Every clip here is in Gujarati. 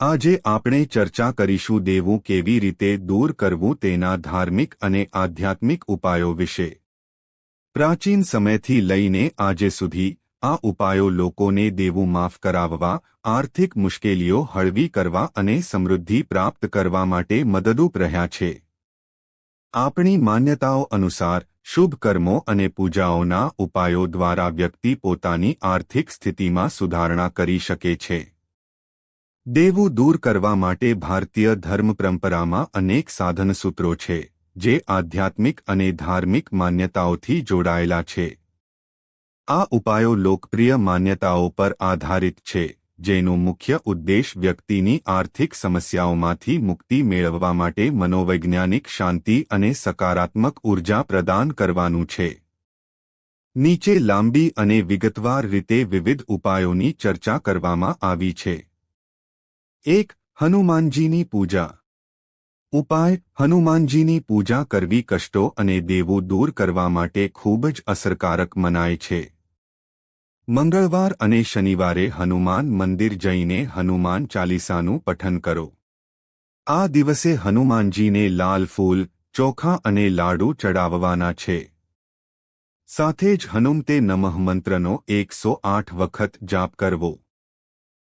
આજે આપણે ચર્ચા કરીશું દેવું કેવી રીતે દૂર કરવું તેના ધાર્મિક અને આધ્યાત્મિક ઉપાયો વિશે. પ્રાચીન સમયથી લઈને આજે સુધી, આ ઉપાયો લોકોને દેવું માફ કરાવવા, આર્થિક મુશ્કેલીઓ હળવી કરવા અને સમૃદ્ધિ પ્રાપ્ત કરવા માટે મદદરૂપ રહ્યા છે. આપણી માન્યતાઓ અનુસાર, શુભ કર્મો અને પૂજાઓના ઉપાયો દ્વારા વ્યક્તિ પોતાની આર્થિક સ્થિતિમાં સુધારણા કરી શકે છે. દેવું દૂર કરવા માટે ભારતીય ધર્મ પરંપરામાં અનેક સાધનસૂત્રો છે, જે આધ્યાત્મિક અને ધાર્મિક માન્યતાઓથી જોડાયેલા છે. આ ઉપાયો લોકપ્રિય માન્યતાઓ પર આધારિત છે, જેનો મુખ્ય ઉદ્દેશ વ્યક્તિની આર્થિક સમસ્યાઓમાંથી મુક્તિ મેળવવા માટે મનોવૈજ્ઞાનિક શાંતિ અને સકારાત્મક ઊર્જા પ્રદાન કરવાનું છે. નીચે લાંબી અને વિગતવાર રીતે વિવિધ ઉપાયોની ચર્ચા કરવામાં આવી છે. એક હનુમાનજીની પૂજા. ઉપાય, હનુમાનજીની પૂજા કરવી કષ્ટો અને દેવો દૂર કરવા માટે ખૂબ જ અસરકારક મનાય છે. મંગળવાર અને શનિવારે હનુમાન મંદિર જઈને હનુમાન ચાલીસાનું પઠન કરો. આ દિવસે હનુમાનજીને લાલ ફૂલ, ચોખા અને લાડુ ચડાવવાના છે. સાથે જ હનુમતે નમઃ મંત્રનો એકસો આઠ વખત જાપ કરવો.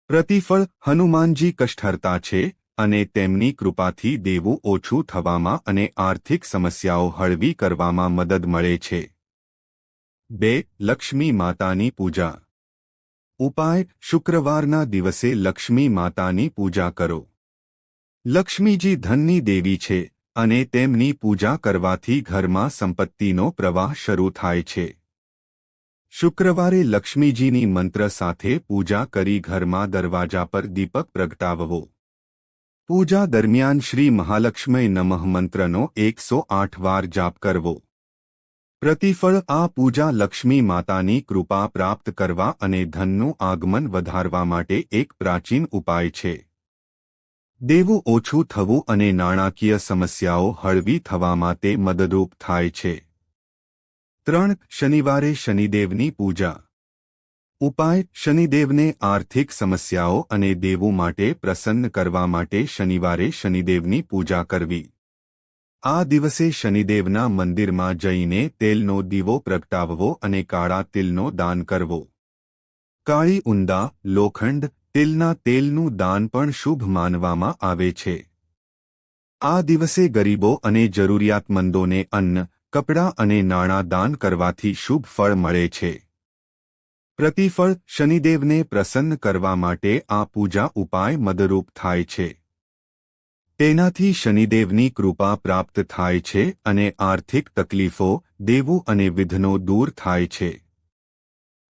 પ્રતિફળ હનુમાનજી કષ્ટહર્તા છે અને તેમની કૃપાથી દેવું ઓછું થવામાં અને આર્થિક સમસ્યાઓ હળવી કરવામાં મદદ મળે છે. બે, લક્ષ્મી માતાની પૂજા. ઉપાય, શુક્રવારના દિવસે લક્ષ્મી માતાની પૂજા કરો. લક્ષ્મીજી ધનની દેવી છે અને તેમની પૂજા કરવાથી ઘરમાં સંપત્તિનો પ્રવાહ શરૂ થાય છે. શુક્રવારે લક્ષ્મીજીની મંત્ર સાથે પૂજા કરી ઘરમાં દરવાજા પર દીપક પ્રગટાવવો. પૂજા દરમિયાન શ્રી મહાલક્ષ્મી નમઃ મંત્રનો એકસો આઠ વાર જાપ કરવો. પ્રતિફળ આ પૂજા લક્ષ્મી માતાની કૃપા પ્રાપ્ત કરવા અને ધનનું આગમન વધારવા માટે એક પ્રાચીન ઉપાય છે. દેવું ઓછું થવું અને નાણાકીય સમસ્યાઓ હળવી થવામાં તે મદદરૂપ થાય છે. ત્રણ શનિવારે શનિદેવની પૂજા. ઉપાય, શનિદેવને આર્થિક સમસ્યાઓ અને દેવો માટે પ્રસન્ન કરવા માટે શનિવારે શનિદેવની પૂજા કરવી. આ દિવસે શનિદેવના મંદિરમાં જઈને તેલનો દીવો પ્રગટાવવો અને કાળા તિલનો દાન કરવો. કાળી ઉંદા લોખંડ, તિલના તેલનું દાન પણ શુભ માનવામાં આવે છે. આ દિવસે ગરીબો અને જરૂરિયાતમંદોને અન્ન કપડાં અને નાણાં દાન કરવાથી શુભ ફળ મળે છે. પ્રતિફળ શનિદેવને પ્રસન્ન કરવા માટે આ પૂજા ઉપાય મદરૂપ થાય છે. તેનાથી શનિદેવની કૃપા પ્રાપ્ત થાય છે અને આર્થિક તકલીફો દેવું અને વિધનો દૂર થાય છે.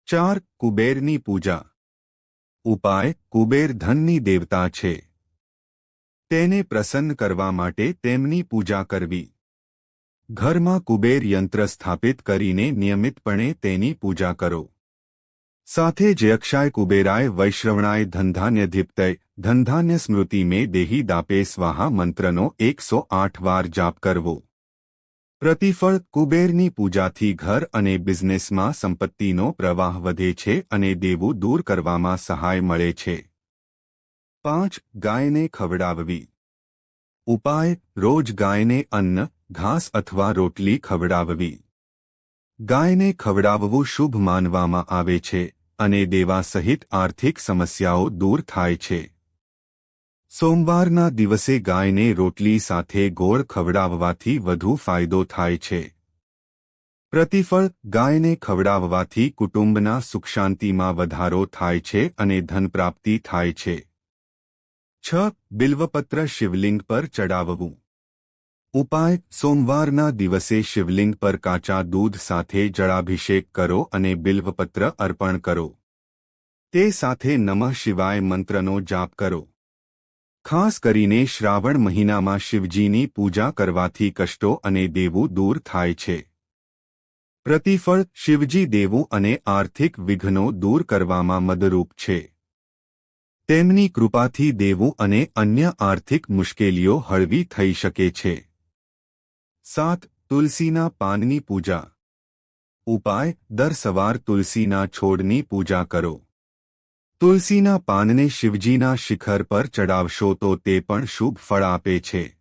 ચાર કુબેરની પૂજા. ઉપાય કુબેર ધનની દેવતા છે. તેને પ્રસન્ન કરવા માટે તેમની પૂજા કરવી. ઘરમાં કુબેર યંત્ર સ્થાપિત કરીને નિયમિતપણે તેની પૂજા કરો. સાથે જ યક્ષાય કુબેરાય વૈશ્રવણાય ધંધાન્યધિપ્તય, ધંધાન્ય સ્મૃતિ મેં દેહી દાપે સ્વાહા મંત્રનો એકસો આઠ વાર જાપ કરવો. પ્રતિફળ, કુબેરની પૂજાથી ઘર અને બિઝનેસમાં સંપત્તિનો પ્રવાહ વધે છે અને દેવું દૂર કરવામાં સહાય મળે છે. પાંચ, ગાયને ખવડાવવી. ઉપાય, રોજ ગાયને અન્ન ઘાસ અથવા રોટલી ખવડાવવી. ગાયને ખવડાવવું શુભ માનવામાં આવે છે અને દેવા સહિત આર્થિક સમસ્યાઓ દૂર થાય છે. સોમવારના દિવસે ગાયને રોટલી સાથે ગોળ ખવડાવવાથી વધુ ફાયદો થાય છે. પ્રતિફળ, ગાયને ખવડાવવાથી કુટુંબના સુખશાંતિમાં વધારો થાય છે અને ધનપ્રાપ્તિ થાય છે. છ, બિલ્વપત્ર શિવલિંગ પર ચડાવવું. ઉપાય, સોમવારના દિવસે શિવલિંગ પર કાચા દૂધ સાથે જળાભિષેક કરો અને બિલ્વપત્ર અર્પણ કરો. તે સાથે નમઃ શિવાય મંત્રનો જાપ કરો. ખાસ કરીને શ્રાવણ મહિનામાં શિવજીની પૂજા કરવાથી કષ્ટો અને દેવું દૂર થાય છે. પ્રતિફળ શિવજી દેવું અને આર્થિક વિઘ્નો દૂર કરવામાં મદરૂપ છે. તેમની કૃપાથી દેવું અને અન્ય આર્થિક મુશ્કેલીઓ હળવી થઈ શકે છે. સાત તુલસીના પાનની પૂજા. ઉપાય, દર સવાર તુલસીના છોડની પૂજા કરો. તુલસીના પાનને શિવજીના શિખર પર ચડાવશો તો તે પણ શુભ ફળ આપે છે.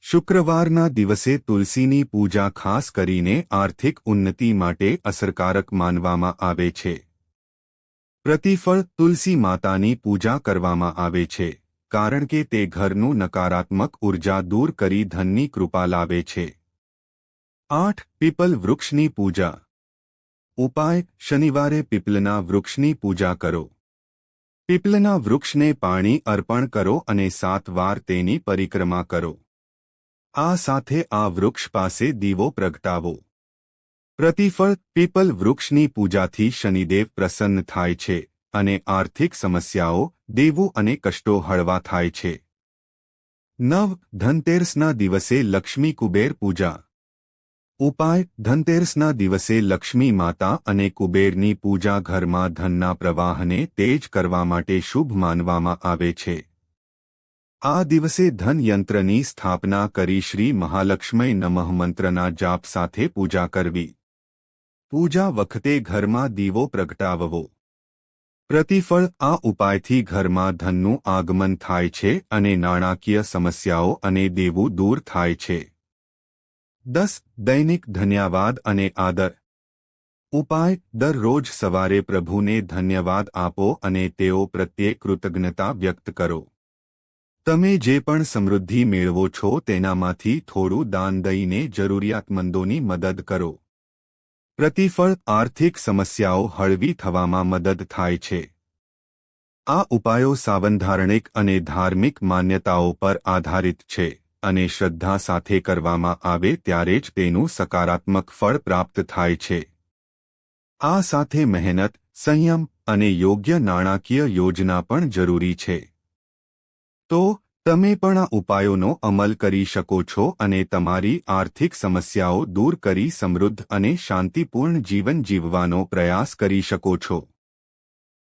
શુક્રવારના દિવસે તુલસીની પૂજા ખાસ કરીને આર્થિક ઉન્નતિ માટે અસરકારક માનવામાં આવે છે. પ્રતિફળ તુલસી માતાની પૂજા કરવામાં આવે છે. કારણ કે તે ઘરનું નકારાત્મક ઊર્જા દૂર કરી ધનની કૃપા લાવે છે. આઠ, પીપલ વૃક્ષની પૂજા. ઉપાય, શનિવારે પીપલના વૃક્ષની પૂજા કરો. પીપલના વૃક્ષને પાણી અર્પણ કરો અને સાત વાર તેની પરિક્રમા કરો. આ સાથે આ વૃક્ષ પાસે દીવો પ્રગટાવો. પ્રતિફળ, પીપલ વૃક્ષની પૂજાથી શનિદેવ પ્રસન્ન થાય છે. અને આર્થિક સમસ્યાઓ, દેવું અને કષ્ટો હળવા થાય છે. નવ, ધનતેરસના દિવસે લક્ષ્મી કુબેર પૂજા. ઉપાય, ધનતેરસના દિવસે લક્ષ્મી માતા અને કુબેરની પૂજા ઘરમાં ધનના પ્રવાહને તેજ કરવા માટે શુભ માનવામાં આવે છે. આ દિવસે ધનયંત્રની સ્થાપના કરી શ્રી મહાલક્ષ્મી નમઃ મંત્રના જાપ સાથે પૂજા કરવી. પૂજા વખતે ઘરમાં દીવો પ્રગટાવવો. પ્રતિફળ આ ઉપાયથી ઘરમાં ધનનું આગમન થાય છે અને નાણાકીય સમસ્યાઓ અને દેવું દૂર થાય છે. દસ, દૈનિક ધન્યવાદ અને આદર. ઉપાય, દરરોજ સવારે પ્રભુને ધન્યવાદ આપો અને તેઓ પ્રત્યે કૃતજ્ઞતા વ્યક્ત કરો. તમે જે પણ સમૃદ્ધિ મેળવો છો તેનામાંથી થોડું દાન દઈને જરૂરિયાતમંદોની મદદ કરો. પ્રતિફળ આર્થિક સમસ્યાઓ હળવી થવામાં મદદ થાય છે. આ ઉપાયો સાવંધારણિક અને ધાર્મિક માન્યતાઓ પર આધારિત છે અને શ્રદ્ધા સાથે કરવામાં આવે ત્યારે જ તેનું સકારાત્મક ફળ પ્રાપ્ત થાય છે. આ સાથે મહેનત, સંયમ અને યોગ્ય નાણાકીય યોજના પણ જરૂરી છે. તો તમે પણ આ ઉપાયોનો અમલ કરી શકો છો અને તમારી આર્થિક સમસ્યાઓ દૂર કરી સમૃદ્ધ અને શાંતિપૂર્ણ જીવન જીવવાનો પ્રયાસ કરી શકો છો.